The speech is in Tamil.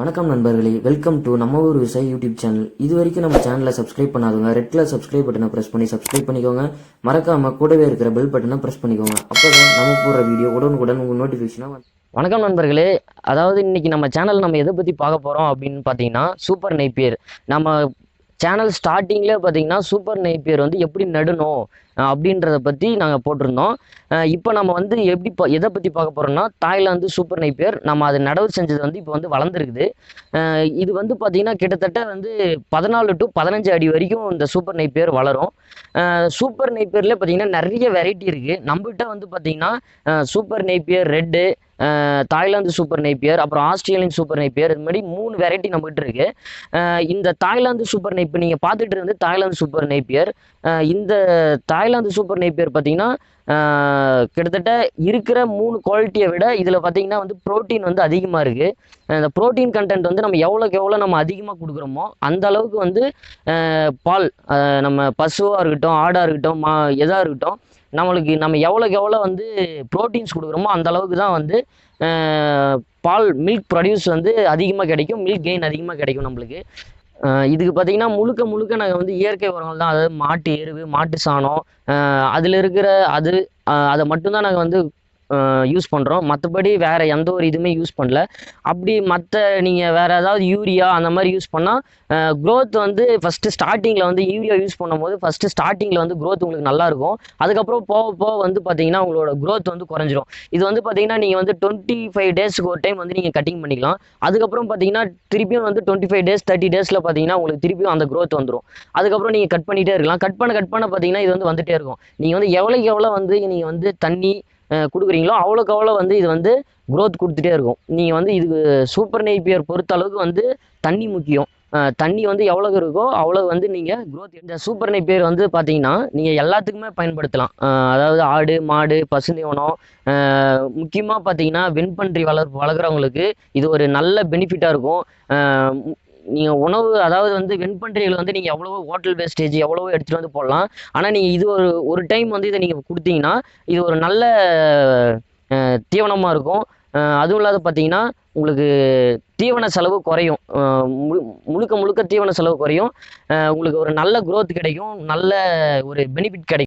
வணக்கம் நண்பர்களே வெல்கம் டு நம்ம ஊர் விவசாய யூடியூப் சேனல் இது வரைக்கும் நம்ம சேனலை சப்ஸ்கிரைப் பண்ணாதவங்க ரெட் கலர் சப்ஸ்கிரைப் பட்டனை பிரஸ் பண்ணி சப்ஸ்கிரைப் பண்ணிக்கோங்க. மறக்காம கூடவே இருக்கிற பெல் பட்டனை ப்ரெஸ் பண்ணிக்கோங்க. அப்பதான் நம்ம போடுற வீடியோ உடனுக்குடன் உங்கள் நோட்டிஃபிகேஷனாக வணக்கம் நண்பர்களே. அதாவது இன்னைக்கு நம்ம சேனல் நம்ம எதை பற்றி பார்க்க போகிறோம் அப்படின்னு பார்த்தீங்கன்னா சூப்பர் நெய்ப்பியர் நம்ம சேனல் ஸ்டார்டிங்கில் பார்த்தீங்கன்னா சூப்பர் நைப்பியர் வந்து எப்படி நடணும்? அப்படின்றத பற்றி நாங்கள் போட்டிருந்தோம். இப்போ நம்ம வந்து எப்படி பா- எதை பற்றி பார்க்க போகிறோம்னா தாய்லாந்து சூப்பர் நைப்பியர் நம்ம அது நடவு செஞ்சது வந்து இப்போ வந்து வளர்ந்துருக்குது. இது வந்து பார்த்திங்கன்னா கிட்டத்தட்ட வந்து பதினாலு டு பதினஞ்சு அடி வரைக்கும் இந்த சூப்பர் நெய்ப்பியர் வளரும். சூப்பர் நைப்பியரில் பார்த்தீங்கன்னா நிறைய வெரைட்டி இருக்குது நம்மகிட்ட வந்து பார்த்திங்கன்னா super napier red Thailand super napier அப்புறம் ஆஸ்திரேலியன் சூப்பர் நைப்பியர் இது மாதிரி மூணு வெரைட்டி நம்மகிட்ட இருக்கு. இந்த தாய்லாந்து சூப்பர் நெய்ப் நீங்கள் பார்த்துட்டு இருந்து தாய்லாந்து சூப்பர் நைப்பியர் இந்த தாய்லாந்து சூப்பர் நேப்பியர் பார்த்தீங்கன்னா கிட்டத்தட்ட இருக்கிற மூணு குவாலிட்டியை விட இதில் பார்த்தீங்கன்னா வந்து புரோட்டீன் வந்து அதிகமாக இருக்குது இந்த புரோட்டீன் கண்டென்ட் வந்து நம்ம எவ்வளோக்கு எவ்வளோ நம்ம அதிகமாக கொடுக்குறோமோ அந்த அளவுக்கு வந்து பால் நம்ம பசுவாக இருக்கட்டும் ஆடாக இருக்கட்டும் மா எதாக இருக்கட்டும் நம்மளுக்கு நம்ம எவ்வளோக்கு எவ்வளோ வந்து ப்ரோட்டீன்ஸ் கொடுக்குறோமோ அந்த அளவுக்கு தான் வந்து பால் மில்க் ப்ரொடியூஸ் வந்து அதிகமாக கிடைக்கும் மில்க் கெயின் அதிகமாக கிடைக்கும் நம்மளுக்கு. இதுக்கு பார்த்தீங்கன்னா முழுக்க முழுக்க நாங்கள் வந்து இயற்கை உரங்கள் தான். அதாவது மாட்டு எருவு மாட்டு சாணம் அதில் இருக்கிற அது அதை மட்டும்தான் நாங்கள் வந்து யூஸ் பண்ணுறோம் மற்றபடி வேறு எந்த ஒரு இதுவுமே யூஸ் பண்ணல. அப்படி மற்ற நீங்கள் வேறு ஏதாவது யூரியா அந்த மாதிரி யூஸ் பண்ணால் க்ரோத் வந்து ஃபஸ்ட்டு ஸ்டார்டிங்கில் வந்து யூரியா யூஸ் பண்ணும்போது ஃபஸ்ட்டு ஸ்டார்டிங்கில் வந்து க்ரோத் உங்களுக்கு நல்லாயிருக்கும் அதுக்கப்புறம் போக போக வந்து பார்த்தீங்கன்னா உங்களோட க்ரோத் வந்து குறைஞ்சிரும். இது வந்து பார்த்தீங்கன்னா நீங்கள் வந்து டுவெண்ட்டி ஃபைவ் டேஸ்க்கு ஒரு டைம் வந்து நீங்கள் கட்டிங் பண்ணிக்கலாம். அதுக்கப்புறம் பார்த்தீங்கன்னா திருப்பியும் வந்து டுவெண்ட்டி ஃபைவ் டேஸ் தேர்ட்டி டேஸில் பார்த்தீங்கன்னா உங்களுக்கு திருப்பியும் அந்த க்ரோத் வந்துடும் அதுக்கப்புறம் நீங்கள் கட் பண்ணிகிட்டே இருக்கலாம். கட் பண்ண கட் பண்ண பார்த்தீங்கன்னா இது வந்து வந்துகிட்டே இருக்கும். நீங்கள் வந்து எவ்வளோக்கு எவ்வளோ வந்து நீங்கள் வந்து தண்ணி கொடுக்குறீங்களோ அவ்வளோக்கு அவ்வளோ வந்து இது வந்து க்ரோத் கொடுத்துட்டே இருக்கும். நீங்கள் வந்து இது சூப்பர் நெய்பியர் பொறுத்த அளவுக்கு வந்து தண்ணி முக்கியம். தண்ணி வந்து எவ்வளோ இருக்கோ அவ்வளோ வந்து நீங்கள் க்ரோத் இந்த சூப்பர் நெய்ப்பியர் வந்து பார்த்தீங்கன்னா நீங்கள் எல்லாத்துக்குமே பயன்படுத்தலாம். அதாவது ஆடு மாடு பசுந்தீவனம் முக்கியமாக பார்த்தீங்கன்னா வெண்பன்றி வளர் வளர்க்குறவங்களுக்கு இது ஒரு நல்ல பெனிஃபிட்டாக இருக்கும். நீங்கள் உணவு அதாவது வந்து வெண்பன்றிகள் வந்து நீங்கள் எவ்வளவோ ஹோட்டல் வேஸ்டேஜ் எவ்வளவோ எடுத்துகிட்டு வந்து போடலாம். ஆனால் நீங்கள் இது ஒரு ஒரு டைம் வந்து இதை நீங்கள் கொடுத்தீங்கன்னா இது ஒரு நல்ல தீவனமாக இருக்கும். அதுவும் இல்லாத பார்த்தீங்கன்னா உங்களுக்கு தீவன செலவு குறையும். முழு முழுக்க முழுக்க தீவன செலவு குறையும். உங்களுக்கு ஒரு நல்ல குரோத் கிடைக்கும். நல்ல ஒரு பெனிஃபிட் கிடைக்கும்.